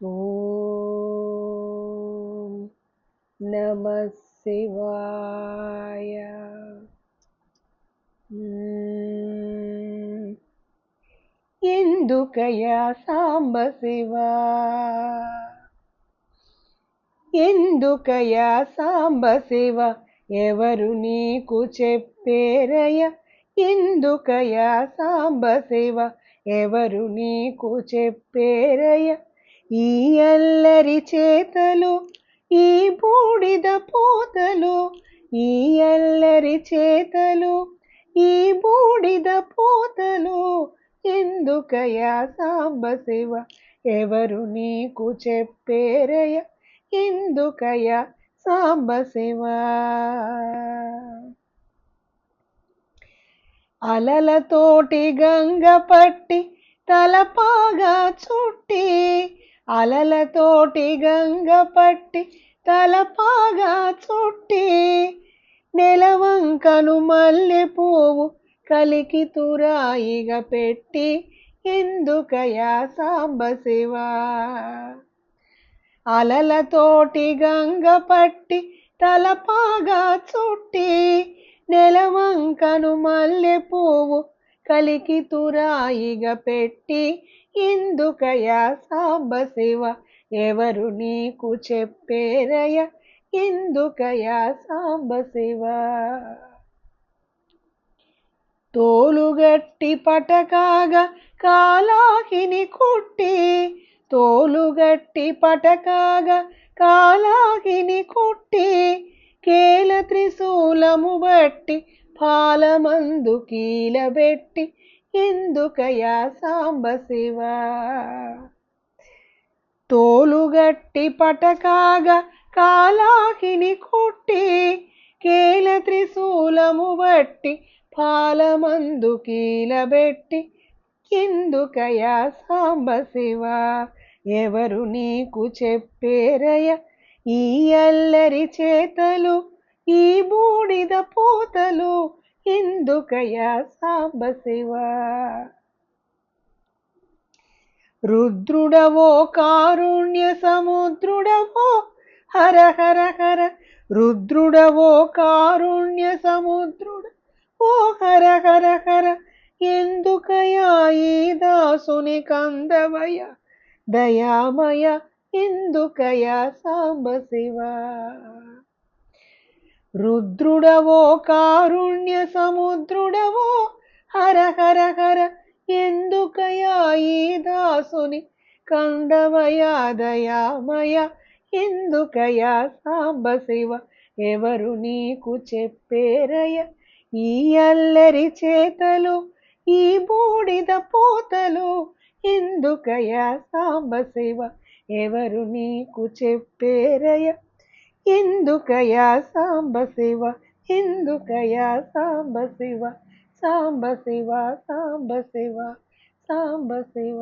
ఓం నమ శివాయ ఎందుకయా సాంబ శివా ఎందుకయా సాంబ శివ ఎవరు నీకు చెప్పేరయ ఎందుకయా సాంబ శివ ఎవరు నీకు చెప్పేరయ ఈ అల్లరి చేతలు ఈ బూడిద పోతలు ఈ అల్లరి చేతలు ఈ బూడిద పోతలు ఎందుకయా సాంబ శివ? ఎవరు నీకు చెప్పేరయ ఎందుకయా సాంబ శివ? అలలతోటి గంగ పట్టి తలపాగా చుట్టి అలలతోటి గంగ పట్టి తలపాగా చుట్టి నెలవంకను మల్లె పువ్వు కలికి తురాయిగా పెట్టి ఎందుకయా సాంబ శివా? అలలతోటి గంగ పట్టి తలపాగా చుట్టి నెలవంకను మల్లె పువ్వు కలికి తురాయిగా పెట్టి ఎందుకయా సాంబ శివ ఎవరు నీకు చెప్పేరయ ఎందుకయా సాంబ శివ తోలుగట్టి పటకాగా కాలాకిని కొట్టి తోలుగట్టి పటకాగా కాలాకిని కొట్టి కేల త్రిశూలము బట్టి పాలమందు కీలబెట్టి ఎందుకయా సాంబ శివ? తోలుగట్టి పటకాగా కాలాకిని కొట్టి కేల త్రిశూలము బట్టి పాలమందు కీలబెట్టి ఎందుకయా సాంబ శివ? ఎవరు నీకు చెప్పేరయ ఈ అల్లరి చేతలు ఈ బూడిద పోతలు ఎందుకయా సాంబ శివ? రుద్రుడవో కారుణ్య సముద్రుడవో హర హర హర. రుద్రుడవో కారుణ్య సముద్రుడ ఓ హర హర హర. ఎందుకయా ఈ దాసుని కందవయ దయామయ ఎందుకయా సాంబ శివ? రుద్రుడవో కారుణ్య సముద్రుడవో హర హర హర ఎందుకయా ఈ దాసుని? కందవయా దయామయ ఎందుకయా సాంబ శివ? ఎవరు నీకు చెప్పేరయ? ఈ అల్లరి చేతలు ఈ బూడిద పోతలు ఎందుకయా సాంబ శివ? ఎవరు నీకు చెప్పేరయ? ఎందుకయా సాంబ శివ ఎందుకయా సాంబ శివ సాంబ శివ సాంబ శివ సాంబ శివ